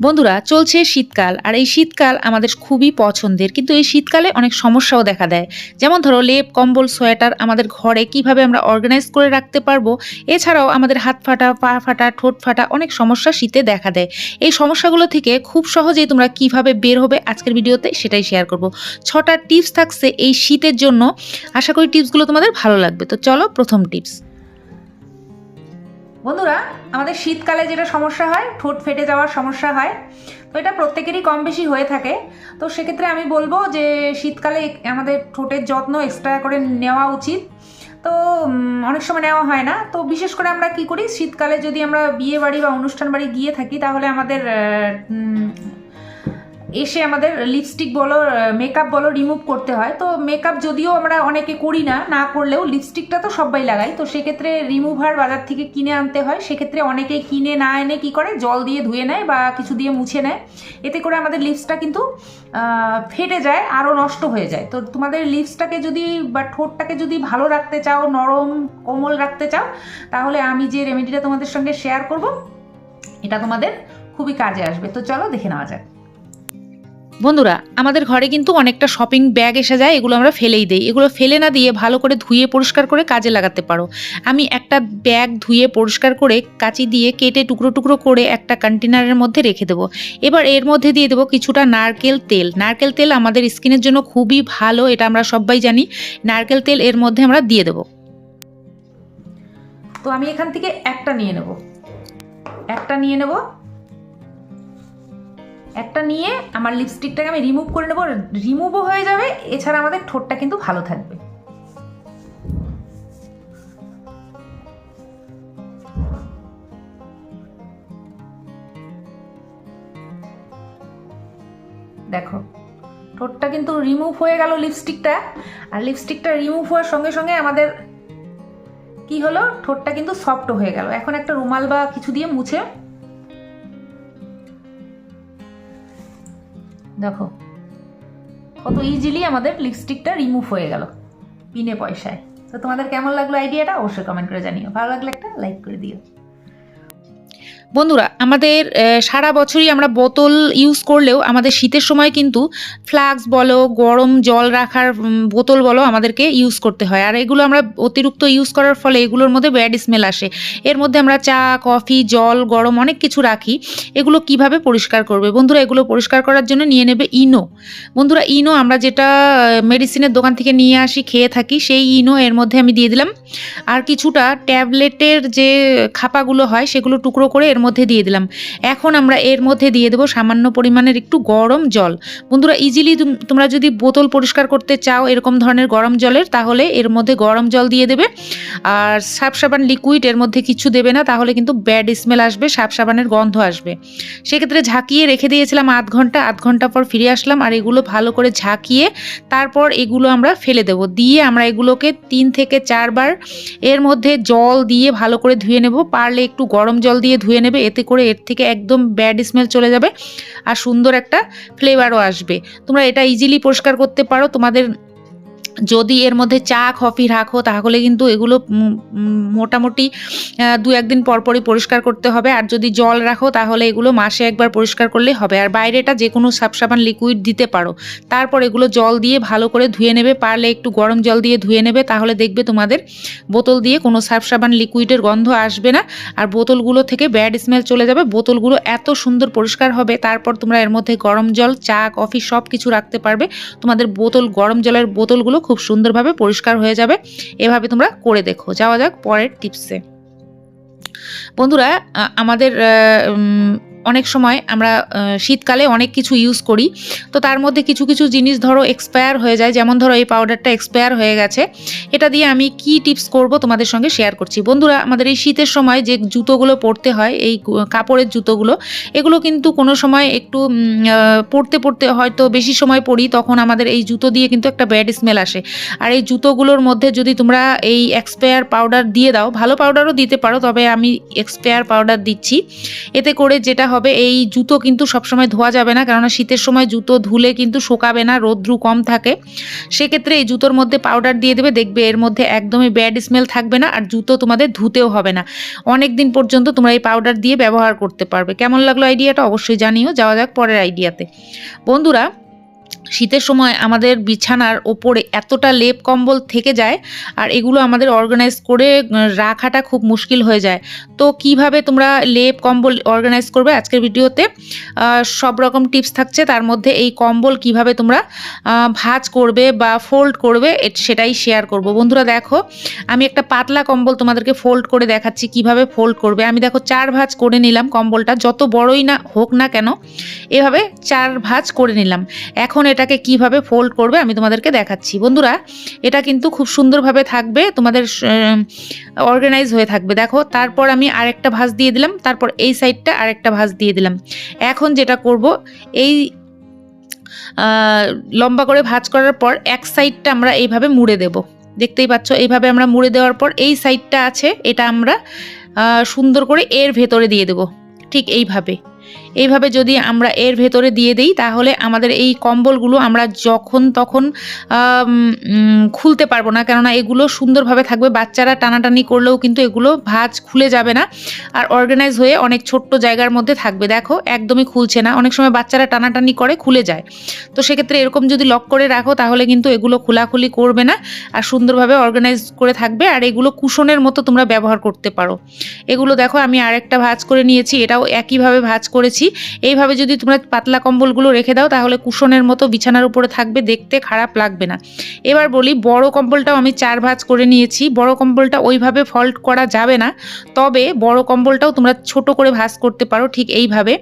বন্ধুরা, চলছে শীতকাল, আর এই শীতকাল আমাদের খুবই পছন্দের, কিন্তু এই শীতকালে অনেক সমস্যাও দেখা দেয়। যেমন ধরো, লেপ, কম্বল, সোয়েটার আমাদের ঘরে কীভাবে আমরা অর্গানাইজ করে রাখতে পারব, এছাড়াও আমাদের হাত ফাটা, পা ফাটা, ঠোঁট ফাটা অনেক সমস্যা শীতে দেখা দেয়। এই সমস্যাগুলো থেকে খুব সহজেই তোমরা কীভাবে বের হবে আজকের ভিডিওতে সেটাই শেয়ার করব। ছটা টিপস থাকছে এই শীতের জন্য। আশা করি টিপসগুলো তোমাদের ভালো লাগবে। তো চলো প্রথম টিপস বন্ধুরা, আমাদের শীতকালে যেটা সমস্যা হয়, ঠোঁট ফেটে যাওয়ার সমস্যা হয়, তো এটা প্রত্যেকেরই কম বেশি হয়ে থাকে। তো সেক্ষেত্রে আমি বলব যে, শীতকালে আমাদের ঠোঁটের যত্ন এক্সট্রা করে নেওয়া উচিত। তো অনেক সময় নেওয়া হয় না। তো বিশেষ করে আমরা কি করি, শীতকালে যদি আমরা বিয়ে বাড়ি বা অনুষ্ঠান বাড়ি গিয়ে থাকি, তাহলে আমাদের এসে আমাদের লিপস্টিক বলো মেকআপ বলো রিমুভ করতে হয়। তো মেকআপ যদিও আমরা অনেকে করি না না করলেও লিপস্টিকটা তো সবাই লাগাই তো সেক্ষেত্রে রিমুভার বাজার থেকে কিনে আনতে হয়। সেক্ষেত্রে অনেকেই কিনে না এনে কি করে? জল দিয়ে ধুয়ে নেয় বা কিছু দিয়ে মুছে নেয়। এতে করে আমাদের লিপসটা কিন্তু ফেটে যায় আরও নষ্ট হয়ে যায়। তো তোমাদের লিপসটাকে যদি বা ঠোঁটটাকে যদি ভালো রাখতে চাও, নরম, কোমল রাখতে চাও, তাহলে আমি যে রেমেডিটা তোমাদের সঙ্গে শেয়ার করব, এটা তোমাদের খুবই কাজে আসবে। তো চলো দেখে নেওয়া যাক। বন্ধুরা, আমাদের ঘরে কিন্তু অনেকটা শপিং ব্যাগ এসে যায়, এগুলো আমরা ফেলেই দিই। এগুলো ফেলে না দিয়ে ভালো করে ধুয়ে পরিষ্কার করে কাজে লাগাতে পারো। আমি একটা ব্যাগ ধুয়ে পরিষ্কার করে কাঁচি দিয়ে কেটে টুকরো টুকরো করে একটা কন্টেনারের মধ্যে রেখে দেবো। এবার এর মধ্যে দিয়ে দেবো কিছুটা নারকেল তেল। নারকেল তেল আমাদের স্কিনের জন্য খুবই ভালো, এটা আমরা সবাই জানি। নারকেল তেল এর মধ্যে আমরা দিয়ে দেবো। তো আমি এখান থেকে একটা নিয়ে নেব। একটা নিয়ে নেব। একটা নিয়ে আমার লিপস্টিকটাকে আমি রিমুভ করে নেব রিমুভও হয়ে যাবে, এছাড়া আমাদের ঠোঁটটা কিন্তু ভালো থাকবে। দেখো, ঠোঁটটা কিন্তু রিমুভ হয়ে গেল লিপস্টিকটা আর লিপস্টিকটা রিমুভ হওয়ার সঙ্গে সঙ্গে আমাদের কি হলো? ঠোঁটটা কিন্তু সফট হয়ে গেল। এখন একটা রুমাল বা কিছু দিয়ে মুছে দেখো, কত ইজিলি আমাদের লিপস্টিকটা রিমুভ হয়ে গেল পিনে পয়সায়। তো তোমাদের কেমন লাগল আইডিয়াটা অবশ্যই কমেন্ট করে জানিও। ভালো লাগলে একটা লাইক করে দিও। বন্ধুরা, আমাদের সারা বছরই আমরা বোতল ইউজ করলেও আমাদের শীতের সময় কিন্তু ফ্লাক্স বলো, গরম জল রাখার বোতল বলো আমাদেরকে ইউজ করতে হয়। আর এগুলো আমরা অতিরিক্ত ইউজ করার ফলে এগুলোর মধ্যে ব্যাড স্মেল আসে। এর মধ্যে আমরা চা কফি জল, গরম অনেক কিছু রাখি। এগুলো কীভাবে পরিষ্কার করবে? বন্ধুরা, এগুলো পরিষ্কার করার জন্য নিয়ে নেবে ইনো বন্ধুরা ইনো আমরা যেটা মেডিসিনের দোকান থেকে নিয়ে আসি, খেয়ে থাকি, সেই ইনো এর মধ্যে আমি দিয়ে দিলাম। আর কিছুটা ট্যাবলেটের যে খাপাগুলো হয়, সেগুলো টুকরো করে এর মধ্যে দিয়ে দিলাম। এখন আমরা এর মধ্যে দিয়ে দেবো সামান্য পরিমাণের একটু গরম জল। বন্ধুরা ইজিলি তোমরা যদি বোতল পরিষ্কার করতে চাও এরকম ধরনের গরম জলের, তাহলে এর মধ্যে গরম জল দিয়ে দেবে। আর সাপ সাবান লিকুইড এর মধ্যে কিছু দেবে না, তাহলে কিন্তু ব্যাড স্মেল আসবে সাপ সাবানের গন্ধ আসবে। সেক্ষেত্রে ঝাঁকিয়ে রেখে দিয়েছিলাম আধ ঘণ্টা আধ ঘণ্টা পর ফিরে আসলাম আর এগুলো ভালো করে ঝাঁকিয়ে তারপর এগুলো আমরা ফেলে দেবো। দিয়ে আমরা এগুলোকে তিন থেকে চারবার এর মধ্যে জল দিয়ে ভালো করে ধুয়ে নেব। পারলে একটু গরম জল দিয়ে ধুয়ে এতে করে এর থেকে একদম ব্যাড স্মেল চলে যাবে আর সুন্দর একটা ফ্লেভারও আসবে। তোমরা এটা ইজিলি পরিষ্কার করতে পারো। তোমাদের যদি এর মধ্যে চা, কফি রাখো, তাহলে কিন্তু এগুলো মোটামুটি দু একদিন পরপরই পরিষ্কার করতে হবে। আর যদি জল রাখো, তাহলে এগুলো মাসে একবার পরিষ্কার করলেই হবে। আর বাইরেটা যে কোনো সাপ সাবান লিকুইড দিতে পারো। তারপর এগুলো জল দিয়ে ভালো করে ধুয়ে নেবে। পারলে একটু গরম জল দিয়ে ধুয়ে নেবে। তাহলে দেখবে তোমাদের বোতল দিয়ে কোনো সাপ সাবান লিকুইডের গন্ধ আসবে না। আর বোতলগুলো থেকে ব্যাড স্মেল চলে যাবে। বোতলগুলো এত সুন্দর পরিষ্কার হবে। তারপর তোমরা এর মধ্যে গরম জল, চা, কফি সব কিছু রাখতে পারবে। তোমাদের বোতল, গরম জলের বোতলগুলো খুব সুন্দরভাবে পরিষ্কার হয়ে যাবে। এভাবে তোমরা করে দেখো। যাওয়া যাক পরের টিপসে। বন্ধুরা আমাদের অনেক সময় আমরা শীতকালে অনেক কিছু ইউজ করি। তো তার মধ্যে কিছু কিছু জিনিস ধরো এক্সপায়ার হয়ে যায়। যেমন ধরো এই পাউডারটা এক্সপায়ার হয়ে গেছে। এটা দিয়ে আমি কি টিপস করব তোমাদের সঙ্গে শেয়ার করছি। বন্ধুরা, আমাদের এই শীতের সময় যে জুতোগুলো পরতে হয়, এই কাপড়ের জুতোগুলো, এগুলো কিন্তু কোনো সময় একটু পরতে পরতে হয়তো বেশি সময় পরি, তখন আমাদের এই জুতো দিয়ে কিন্তু একটা ব্যাড স্মেল আসে। আর এই জুতোগুলোর মধ্যে যদি তোমরা এই এক্সপায়ার পাউডার দিয়ে দাও, ভালো পাউডারও দিতে পারো, তবে আমি এক্সপায়ার পাউডার দিচ্ছি। এতে করে যেটা হবে, এই জুতো কিন্তু সবসময় ধোয়া যাবে না, কেননা শীতের সময় জুতো ধুলে কিন্তু শোকাবে না, রোদ্রু কম থাকে। সেক্ষেত্রে এই জুতোর মধ্যে পাউডার দিয়ে দেবে, দেখবে এর মধ্যে একদমই ব্যাড স্মেল থাকবে না আর জুতো তোমাদের ধুতেও হবে না। অনেক দিন পর্যন্ত তোমরা এই পাউডার দিয়ে ব্যবহার করতে পারবে। কেমন লাগল আইডিয়াটা অবশ্যই জানিও, যাওয়া যাক পরের আইডিয়াতে বন্ধুরা শীতের সময় আমাদের বিছানার ওপরে এতটা লেপ কম্বল থেকে যায় আর এগুলো আমাদের অর্গানাইজ করে রাখাটা খুব মুশকিল হয়ে যায়। তো কীভাবে তোমরা লেপ কম্বল অর্গানাইজ করবে আজকের ভিডিওতে? সব রকম টিপস থাকছে, তার মধ্যে এই কম্বল কীভাবে তোমরা ভাঁজ করবে বা ফোল্ড করবে, এট- সেটাই শেয়ার করব। বন্ধুরা দেখো, আমি একটা পাতলা কম্বল তোমাদেরকে ফোল্ড করে দেখাচ্ছি কীভাবে ফোল্ড করবে। আমি দেখো চার ভাঁজ করে নিলাম কম্বলটা, যত বড়ই না হোক না কেন, এভাবে চার ভাঁজ করে নিলাম। এখন এটাকে কীভাবে ফোল্ড করবে আমি তোমাদেরকে দেখাচ্ছি। বন্ধুরা, এটা কিন্তু খুব সুন্দরভাবে থাকবে, তোমাদের অর্গানাইজ হয়ে থাকবে। দেখো, তারপর আমি আরেকটা ভাঁজ দিয়ে দিলাম, তারপর এই সাইডটা আরেকটা ভাঁজ দিয়ে দিলাম। এখন যেটা করব, এই লম্বা করে ভাঁজ করার পর এক সাইডটা আমরা এইভাবে মুড়ে দেব। দেখতেই পাচ্ছ, এইভাবে আমরা মুড়ে দেওয়ার পর এই সাইডটা আছে, এটা আমরা সুন্দর করে এর ভেতরে দিয়ে দেব। ঠিক এইভাবে। এইভাবে যদি আমরা এর ভেতরে দিয়ে দিই, তাহলে আমাদের এই কম্বলগুলো আমরা যখন তখন খুলতে পারব না। কেননা এগুলো সুন্দরভাবে থাকবে। বাচ্চারা টানাটানি করলেও কিন্তু এগুলো ভাঁজ খুলে যাবে না। আর অর্গানাইজ হয়ে অনেক ছোট্ট জায়গার মধ্যে থাকবে। দেখো, একদমই খুলছে না। অনেক সময় বাচ্চারা টানাটানি করে খুলে যায়। তো সেক্ষেত্রে এরকম যদি লক করে রাখো, তাহলে কিন্তু এগুলো খোলাখুলি করবে না। আর সুন্দরভাবে অর্গানাইজ করে থাকবে। আর এগুলো কুশনের মতো তোমরা ব্যবহার করতে পারো। এগুলো দেখো, আমি আরেকটা ভাঁজ করে নিয়েছি। এটাও একইভাবে ভাঁজ করেছি। এইভাবে যদি তোমরা পাতলা কম্বলগুলো রেখে দাও, তাহলে কুশনের মতো বিছানার উপরে থাকবে, দেখতে খারাপ লাগবে না। এবার বলি, বড় কম্বলটাও আমি চার ভাঁজ করে নিয়েছি। বড় কম্বলটা ওইভাবে ফল্ট করা যাবে না। তবে বড় কম্বলটাও তোমরা ছোট করে ভাঁজ করতে পারো ঠিক এইভাবে।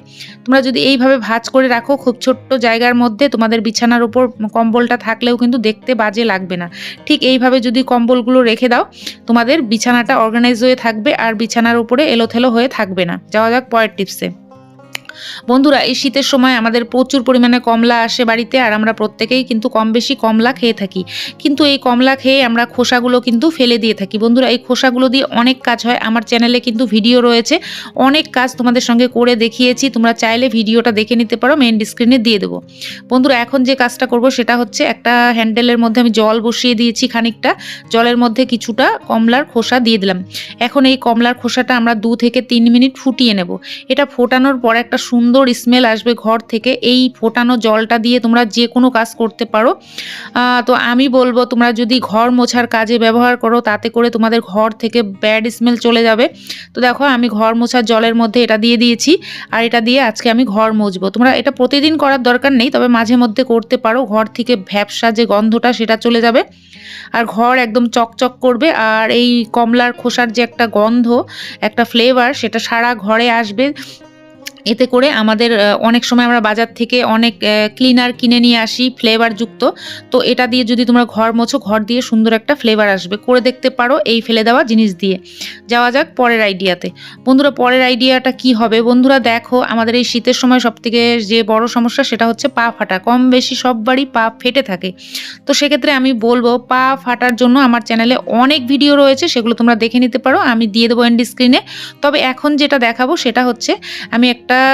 তোমরা যদি এইভাবে ভাঁজ করে রাখো, খুব ছোট্ট জায়গার মধ্যে তোমাদের বিছানার উপর কম্বলটা থাকলেও কিন্তু দেখতে বাজে লাগবে না। ঠিক এইভাবে যদি কম্বলগুলো রেখে দাও, তোমাদের বিছানাটা অর্গানাইজ হয়ে থাকবে আর বিছানার উপরে এলোথেলো হয়ে থাকবে না। যাওয়া যাক পরের টিপসে। বন্ধুরা, এই শীতের সময় আমাদের প্রচুর পরিমাণে কমলা আসে বাড়িতে আর আমরা প্রত্যেকেই কিন্তু কম বেশি কমলা খেয়ে থাকি। কিন্তু এই কমলা খেয়ে আমরা খোসাগুলো কিন্তু ফেলে দিয়ে থাকি। বন্ধুরা, এই খোসাগুলো দিয়ে অনেক কাজ হয়। আমার চ্যানেলে কিন্তু ভিডিও রয়েছে। অনেক কাজ তোমাদের সঙ্গে করে দেখিয়েছি। তোমরা চাইলে ভিডিওটা দেখে নিতে পারো। মেন স্ক্রিনে দিয়ে দেবো। বন্ধুরা, এখন যে কাজটা করব সেটা হচ্ছে একটা হ্যান্ডেলের মধ্যে আমি জল বসিয়ে দিয়েছি খানিকটা। জলের মধ্যে কিছুটা কমলার খোসা দিয়ে দিলাম। এখন এই কমলার খোসাটা আমরা দু থেকে তিন মিনিট ফুটিয়ে নেব। এটা ফোটানোর পর একটা সুন্দর স্মেল আসবে ঘর থেকে। এই ফোটানো জলটা দিয়ে তোমরা যে কোনো কাজ করতে পারো। তো আমি বলব, তোমরা যদি ঘর মোছার কাজে ব্যবহার করো, তাতে করে তোমাদের ঘর থেকে ব্যাড স্মেল চলে যাবে। তো দেখো, আমি ঘর মোছার জলের মধ্যে এটা দিয়ে দিয়েছি। আর এটা দিয়ে আজকে আমি ঘর মুছবো। তোমরা এটা প্রতিদিন করার দরকার নেই, তবে মাঝে মধ্যে করতে পারো। ঘর থেকে ভ্যাবসা যে গন্ধটা, সেটা চলে যাবে। আর ঘর একদম চকচক করবে। আর এই কমলার খোসার যে একটা গন্ধ, একটা ফ্লেভার সেটা সারা ঘরে আসবে। এতে করে আমাদের অনেক সময় আমরা বাজার থেকে অনেক ক্লিনার কিনে নিয়ে আসি ফ্লেভার যুক্ত। তো এটা দিয়ে যদি তোমরা ঘর মোছো, ঘর দিয়ে সুন্দর একটা ফ্লেভার আসবে। করে দেখতে পারো এই ফেলে দেওয়া জিনিস দিয়ে। যাওয়া যাক পরের আইডিয়াতে বন্ধুরা, পরের আইডিয়াটা কি হবে? বন্ধুরা, দেখো, আমাদের এই শীতের সময় সবথেকে যে বড় সমস্যা সেটা হচ্ছে পা ফাটা। কম বেশি সববারই পা ফেটে থাকে। তো সেক্ষেত্রে আমি বলব, পা ফাটার জন্য আমার চ্যানেলে অনেক ভিডিও রয়েছে, সেগুলো তোমরা দেখে নিতে পারো। আমি দিয়ে দেবো এন্ড স্ক্রিনে তবে এখন যেটা দেখাবো সেটা হচ্ছে, আমি একটা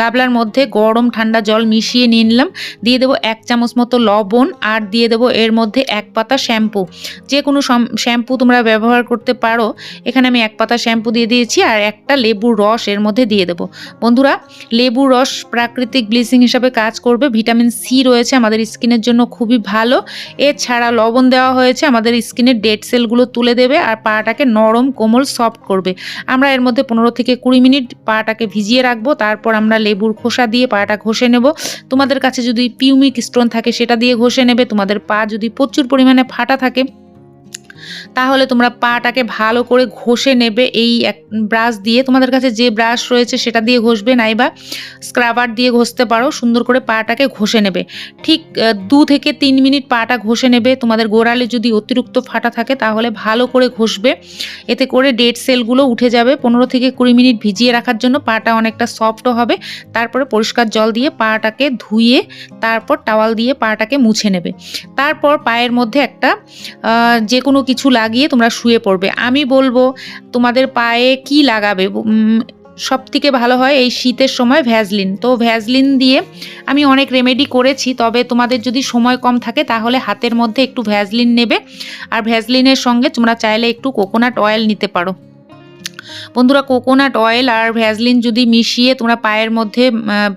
গাবলার মধ্যে গরম ঠান্ডা জল মিশিয়ে নিয়ে নিলাম। দিয়ে দেবো এক চামচ মতো লবণ আর দিয়ে দেবো এর মধ্যে এক পাতা শ্যাম্পু। যে কোনো শ্যাম্পু তোমরা ব্যবহার করতে পারো। এখানে আমি এক পাতা শ্যাম্পু দিয়ে দিয়েছি আর একটা লেবুর রস এর মধ্যে দিয়ে দেবো। বন্ধুরা, লেবুর রস প্রাকৃতিক ব্লিচিং হিসাবে কাজ করবে। ভিটামিন সি রয়েছে আমাদের স্কিনের জন্য খুবই ভালো। এছাড়া লবণ দেওয়া হয়েছে আমাদের স্কিনের ডেড সেলগুলো তুলে দেবে আর পাটাকে নরম কোমল সফট করবে। আমরা এর মধ্যে পনেরো থেকে কুড়ি মিনিট পাটাকে ভিজিয়ে রাখব, তারপর আমরা লেবুর খোসা দিয়ে পাটা ঘষে নেব। তোমাদের কাছে যদি পিউমিক স্টোন থাকে, সেটা দিয়ে ঘষে নেবে। তোমাদের পা যদি প্রচুর পরিমাণে ফাটা থাকে তাহলে তোমরা পাটাকে ভালো করে ঘষে নেবে। এই এক ব্রাশ দিয়ে তোমাদের কাছে যে ব্রাশ রয়েছে সেটা দিয়ে ঘষবে, নাইবা স্ক্রাবার দিয়ে ঘষতে পারো। সুন্দর করে পাটাকে ঘষে নেবে। ঠিক দু থেকে তিন মিনিট পাটা ঘষে নেবে। তোমাদের গোড়ালে যদি অতিরিক্ত ফাটা থাকে তাহলে ভালো করে ঘষবে। এতে করে ডেড সেলগুলো উঠে যাবে। পনেরো থেকে কুড়ি মিনিট ভিজিয়ে রাখার জন্য পাটা অনেকটা সফটও হবে। তারপরে পরিষ্কার জল দিয়ে পাটাকে ধুয়ে তারপর টাওয়াল দিয়ে পাটাকে মুছে নেবে। তারপর পায়ের মধ্যে একটা যে কোনো কিছু লাগিয়ে তোমরা শুয়ে পড়বে। আমি বলব, তোমাদের পায়ে কি লাগাবে? সব থেকে ভালো হয় এই শীতের সময় ভ্যাজলিন তো ভ্যাজলিন দিয়ে আমি অনেক রেমেডি করেছি, তবে তোমাদের যদি সময় কম থাকে তাহলে হাতের মধ্যে একটু ভ্যাজলিন নেবে। আর ভ্যাজলিনের সঙ্গে তোমরা চাইলে একটু কোকোনাট অয়েল নিতে পারো। বন্ধুরা কোকোনাট অয়েল আর ভ্যাজলিন যদি মিশিয়ে তোমরা পায়ের মধ্যে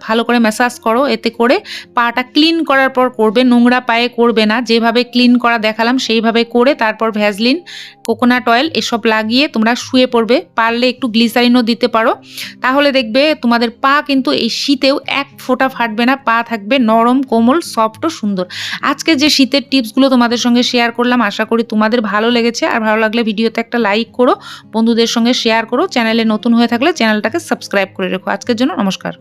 ভালো করে ম্যাসাজ করো, এতে করে পাটা ক্লিন করার পর করবে, নোংরা পায়ে করবে না। যেভাবে ক্লিন করা দেখালাম, সেইভাবে করে তারপর ভ্যাজলিন কোকোনাট অয়েল এসব লাগিয়ে তোমরা শুয়ে পড়বে। পারলে একটু গ্লিসারিনও দিতে পারো। তাহলে দেখবে তোমাদের পা কিন্তু এই শীতেও এক ফোঁটা ফাটবে না, পা থাকবে নরম, কোমল সফট ও সুন্দর। আজকে যে শীতের টিপসগুলো তোমাদের সঙ্গে শেয়ার করলাম, আশা করি তোমাদের ভালো লেগেছে। আর ভালো লাগলে ভিডিওতে একটা লাইক করো, বন্ধুদের সঙ্গে শেয়ার করো চ্যানেলে নতুন হয়ে থাকলে চ্যানেলটাকে সাবস্ক্রাইব করে রেখো। আজকের জন্য নমস্কার।